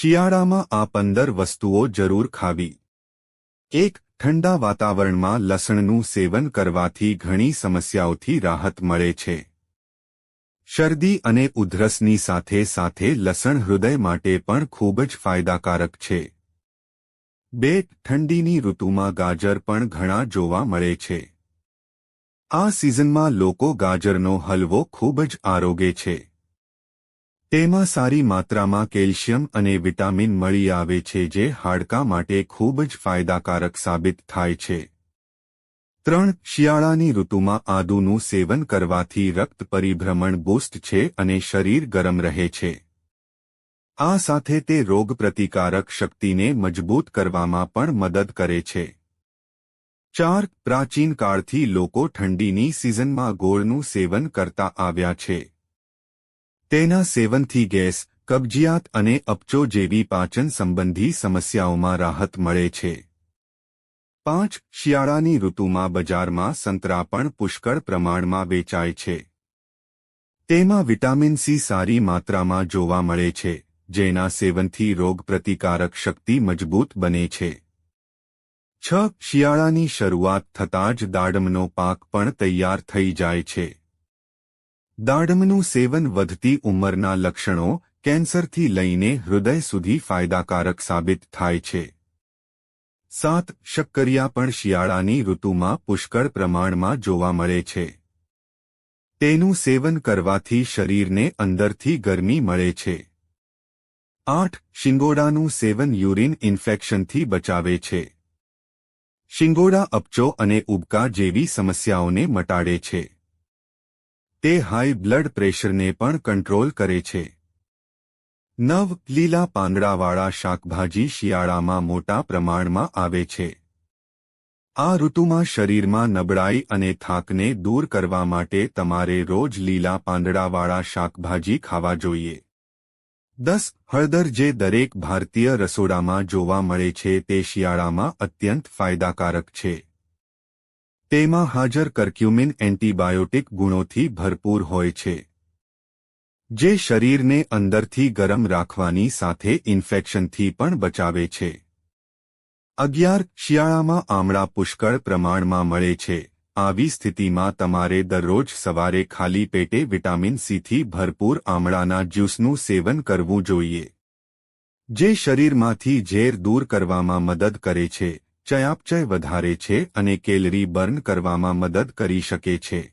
શિયાળામાં આ પંદર વસ્તુઓ જરૂર ખાવી. એક, ઠંડા વાતાવરણમાં લસણનું સેવન કરવાથી ઘણી સમસ્યાઓથી રાહત મળે છે. શરદી અને ઉધરસની સાથે સાથે લસણ હૃદય માટે પણ ખૂબ જ ફાયદાકારક છે. બે, ઠંડીની ઋતુમાં ગાજર પણ ઘણા જોવા મળે છે. આ સિઝનમાં લોકો ગાજરનો હલવો ખૂબ જ આરોગે છે. તેમાં સારી માત્રામાં કેલ્શિયમ અને વિટામિન મળી આવે છે જે હાડકાં માટે ખૂબ જ ફાયદાકારક સાબિત થાય છે. ત્રણ, શિયાળાની ઋતુમાં આદુનું સેવન કરવાથી રક્ત પરિભ્રમણ બુસ્ટ છે અને શરીર ગરમ રહે છે. આ સાથે તે રોગપ્રતિકારક શક્તિને મજબૂત કરવામાં પણ મદદ કરે છે. ચાર, પ્રાચીન કાળથી લોકો ઠંડીની સિઝનમાં ગોળનું સેવન કરતા આવ્યા છે. તેના સેવનથી ગેસ, કબજિયાત અને અપચો જેવી પાચન સંબંધી સમસ્યાઓમાં રાહત મળે છે. પાંચ, શિયાળાની ઋતુમાં બજારમાં સંતરા પણ પુષ્કળ પ્રમાણમાં વેચાય છે. તેમાં વિટામિન સી સારી માત્રામાં જોવા મળે છે, જેના સેવનથી રોગપ્રતિકારક શક્તિ મજબૂત બને છે. છ, શિયાળાની શરૂઆત થતાં જ દાડમનો પાક પણ તૈયાર થઈ જાય છે. દાડમનું સેવન વધતી ઉંમરના લક્ષણો કેન્સરથી લઈને હૃદય સુધી ફાયદાકારક સાબિત થાય છે. સાત શક્કરિયા પણ શિયાળાની ઋતુમાં પુષ્કળ પ્રમાણમાં જોવા મળે છે. તેનું સેવન કરવાથી શરીરને અંદરથી ગરમી મળે છે. આઠ શિંગોડાનું સેવન યુરિન ઇન્ફેક્શનથી બચાવે છે. શિંગોડા અપચો અને ઉબકા જેવી સમસ્યાઓને મટાડે છે. તે હાઈ બ્લડ પ્રેશરને પણ કંટ્રોલ કરે છે. નવ લીલા પાંદડાવાળા શાકભાજી શિયાળામાં મોટા પ્રમાણમાં આવે છે. આ ઋતુમાં શરીરમાં નબળાઈ અને થાકને દૂર કરવા માટે તમારે રોજ લીલા પાંદડાવાળા શાકભાજી ખાવા જોઈએ. દસ હળદર જે દરેક ભારતીય રસોડામાં જોવા મળે છે તે શિયાળામાં અત્યંત ફાયદાકારક છે. તેમાં હાજર કર્ક્યુમિન એન્ટીબાયોટિક ગુણોથી ભરપૂર હોય છે. જે શરીરને અંદરથી ગરમ રાખવાની સાથે ઇન્ફેક્શનથી પણ બચાવે છે. અગિયાર શિયાળામાં આમળા પુષ્કળ પ્રમાણમાં મળે છે. આવી સ્થિતિમાં તમારે દરરોજ સવારે ખાલી પેટે વિટામિન સીથી ભરપૂર આમળાના જ્યુસનું સેવન કરવું જોઈએ. જે શરીરમાંથી ઝેર દૂર કરવામાં મદદ કરે છે. ચયાપચય વધારે છે અને કેલરી બર્ન કરવામાં મદદ કરી શકે છે.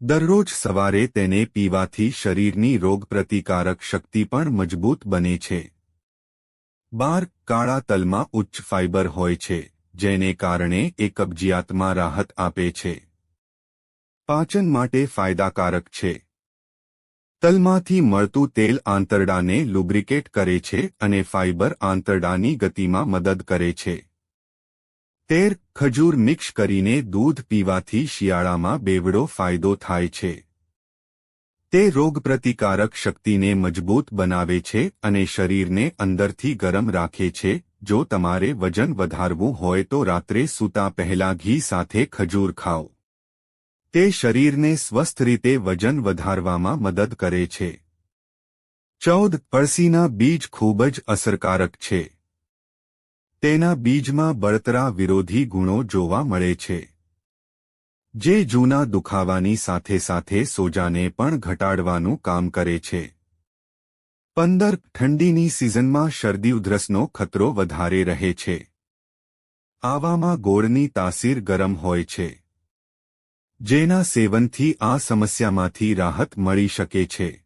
દરરોજ સવારે તેને પીવાથી શરીરની રોગપ્રતિકારક શક્તિ પણ મજબૂત બને છે. બાર કાળા તલમાં ઉચ્ચ ફાઇબર હોય છે, જેને કારણે એ કબજિયાતમાં રાહત આપે છે. પાચન માટે ફાયદાકારક છે. તલમાંથી મળતું તેલ આંતરડાને લુબ્રિકેટ કરે છે અને ફાઇબર આંતરડાની ગતિમાં મદદ કરે છે. તેર ખજૂર મિક્સ કરીને દૂધ પીવાથી શિયાળામાં બેવડો ફાયદો થાય છે. તે રોગપ્રતિકારક શક્તિને મજબૂત બનાવે છે અને શરીરને અંદરથી ગરમ રાખે છે. જો તમારે વજન વધારવું હોય તો રાત્રે સૂતા પહેલા ઘી સાથે ખજૂર ખાઓ. તે શરીરને સ્વસ્થ રીતે વજન વધારવામાં મદદ કરે છે. ચૌદ પડસીના બીજ ખૂબ જ અસરકારક છે. તેના બીજમાં બળતરા વિરોધી ગુણો જોવા મળે છે. જે જૂના દુખાવાની સાથે સાથે સોજાને પણ ઘટાડવાનું કામ કરે છે. પંદર, ઠંડીની સિઝનમાં શરદી ઉધરસનો ખતરો વધારે રહે છે. આવામાં ગોળની તાસીર ગરમ હોય છે. જેના સેવનથી આ સમસ્યામાંથી રાહત મળી શકે છે.